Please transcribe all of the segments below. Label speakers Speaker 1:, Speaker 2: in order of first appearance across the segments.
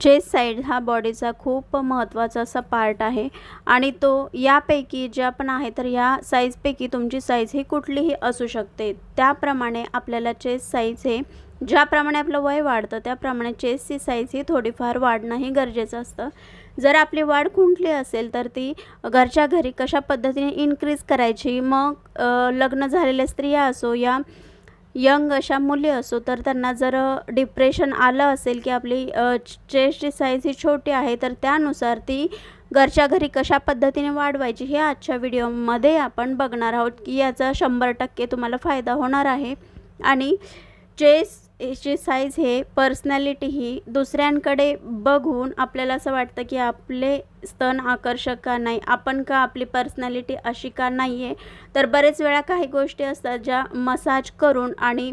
Speaker 1: Chest side हा बॉडीचा खूप महत्त्वाचा असा पार्ट आहे. आणि तो यापैकी ज्या पण आहे तर ह्या साईजपैकी तुमची साईज ही कुठलीही असू शकते. त्याप्रमाणे आपल्याला चेस्ट साईज हे ज्याप्रमाणे आपलं वय वाढतं त्याप्रमाणे चेस्टची साईज ही थोडीफार वाढणंही गरजेचं असतं. जर आपली वाढ खुंटली असेल तर ती घरच्या घरी कशा पद्धतीने इन्क्रीज करायची मग लग्न झालेल्या स्त्रिया असो या यंग अशा मुली असो तर त्यांना जर डिप्रेशन आलं असेल की आपली चेस्टची साईज ही छोटी आहे तर त्यानुसार ती घरच्या घरी कशा पद्धतीने वाढवायची हे आजच्या व्हिडिओमध्ये आपण बघणार आहोत. की याचा शंभर टक्के तुम्हाला फायदा होणार आहे. आणि चेस्टची साईज हे पर्सनॅलिटी ही दुसऱ्यांकडे बघून आपल्याला असं वाटतं की आपले स्तन आकर्षक का नाही आपण का आपली पर्सनॅलिटी अशी का नाही आहे तर बरेच वेळा काही गोष्टी असतात ज्या मसाज करून आणि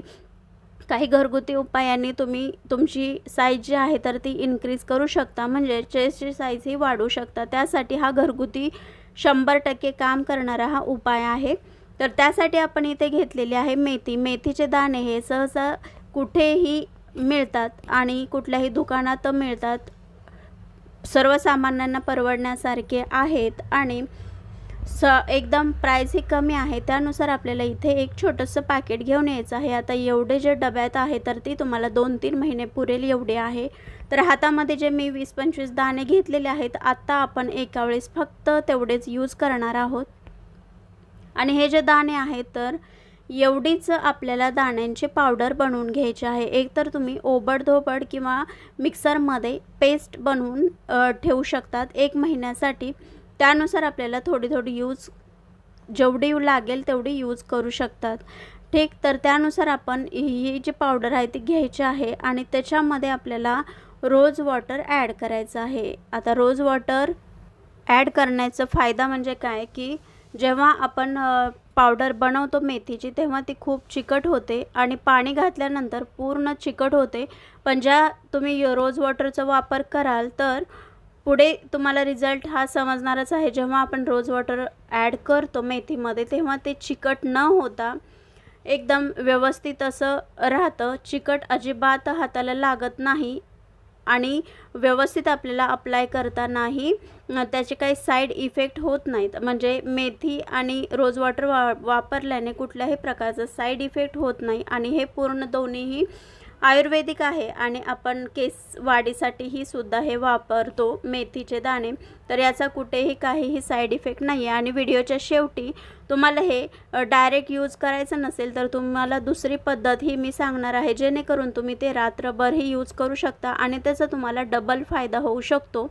Speaker 1: काही घरगुती उपायांनी तुम्ही तुमची साईज जी आहे तर ती इन्क्रीज करू शकता. म्हणजे चेस्टची साईज ही वाढू शकता. त्यासाठी हा घरगुती शंभर टक्के काम करणारा हा उपाय आहे. तर त्यासाठी आपण इथे घेतलेली आहे मेथी. मेथीचे दाणे हे सहसा कुठेही मिळतात आणि कुठल्याही दुकानात मिळतात. सर्वसामान्यांना परवडण्यासारखे आहेत आणि स एकदम प्राईस ही कमी आहे. त्यानुसार आपल्याला इथे एक छोटंसं पॅकेट घेऊन यायचं आहे. आता एवढे जे डब्यात आहे तर ती तुम्हाला दोन तीन महिने पुरेल एवढे आहे. तर हातामध्ये जे मी वीस पंचवीस दाणे घेतलेले आहेत आत्ता आपण एका वेळेस फक्त तेवढेच यूज करणार आहोत. आणि हे जे दाणे आहेत तर एवढीच आपल्याला दाण्यांची पावडर बनवून घ्यायची आहे. एक तर तुम्ही ओबडधोबड किंवा मिक्सरमध्ये पेस्ट बनवून ठेवू शकतात एक महिन्यासाठी. त्यानुसार आपल्याला थोडी थोडी यूज जेवढी लागेल तेवढी यूज करू शकतात. ठीक तर त्यानुसार आपण ही जी पावडर आहे ती घ्यायची आहे आणि त्याच्यामध्ये आपल्याला रोज वॉटर ॲड करायचं आहे. आता रोज वॉटर ॲड करण्याचा फायदा म्हणजे काय? की जेव्हा आपण पावडर बनवतो मेथीची तेव्हा ती खूप चिकट होते आणि पाणी घातल्यानंतर पूर्ण चिकट होते. पण ज्या तुम्ही रोज वॉटरचा वापर कराल तर पुढे तुम्हाला रिझल्ट हा समजणारच आहे. जेव्हा आपण रोज वॉटर ॲड करतो मेथीमध्ये तेव्हा ते चिकट न होता एकदम व्यवस्थित असं राहतं. चिकट अजिबात हाताला लागत नाही. आणि व्यवस्थित आपल्याला अप्लाय करतानाही त्याचे काही साईड इफेक्ट होत नाहीत. म्हणजे मेथी आणि रोज वॉटर वा वापरल्याने कुठल्याही प्रकारचा साईड इफेक्ट होत नाही आणि हे पूर्ण दोन्हीही आयुर्वेदिक आहे आणि आपण केस वाढीसाठीही सुद्धा हे वापरतो मेथीचे दाणे. तर याचा कुठेही काहीही साईड इफेक्ट नाही आहे. आणि व्हिडिओच्या शेवटी तुम्हाला हे डायरेक्ट यूज करायचं नसेल तर तुम्हाला दुसरी पद्धत ही मी सांगणार आहे. जेणेकरून तुम्ही ते रात्रभरही यूज करू शकता आणि त्याचा तुम्हाला डबल फायदा होऊ शकतो.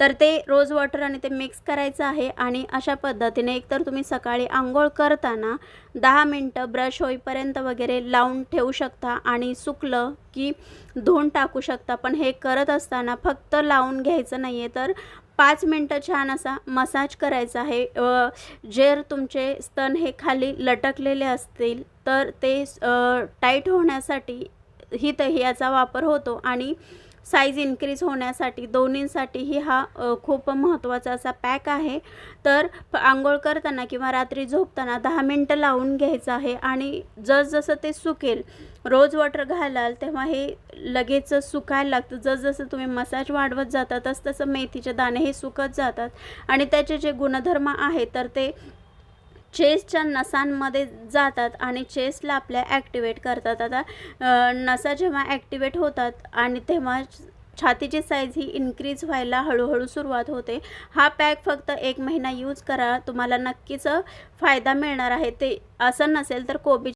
Speaker 1: तर ते रोज वॉटर आणि ते मिक्स करायचं आहे आणि अशा पद्धतीने एकतर तुम्ही सकाळी आंघोळ करताना दहा मिनटं ब्रश होईपर्यंत वगैरे लावून ठेवू शकता आणि सुकलं की धुवून टाकू शकता. पण हे करत असताना फक्त लावून घ्यायचं नाही आहे तर पाच मिनटं छान असा मसाज करायचा आहे. जर तुमचे स्तन हे खाली लटकलेले असतील तर ते टाईट होण्यासाठी ही याचा वापर होतो आणि साईज इन्क्रीज होण्यासाठी दोन्हींसाठीही हा खूप महत्त्वाचा असा पॅक आहे. तर आंघोळ करताना किंवा रात्री झोपताना दहा मिनटं लावून घ्यायचं आहे आणि जसजसं ते सुकेल रोज वॉटर घालाल तेव्हा हे लगेच सुकायला लागतं. जसजसं तुम्ही मसाज वाढवत जाता तसतसं मेथीचे दाणे हे सुकत जातात. आणि त्याचे जे गुणधर्म आहेत तर ते चेस्टच्या नसांमध्ये जातात आणि चेस्टला आपल्या ॲक्टिवेट करतात. आता नसा जेव्हा ॲक्टिवेट होतात आणि तेव्हा छातीची साईज ही इन्क्रीज व्हायला हळूहळू सुरुवात होते. हा पॅक फक्त एक महिना यूज करा. तुम्हाला नक्कीच फायदा मिळणार आहे. ते असं नसेल तर कोबी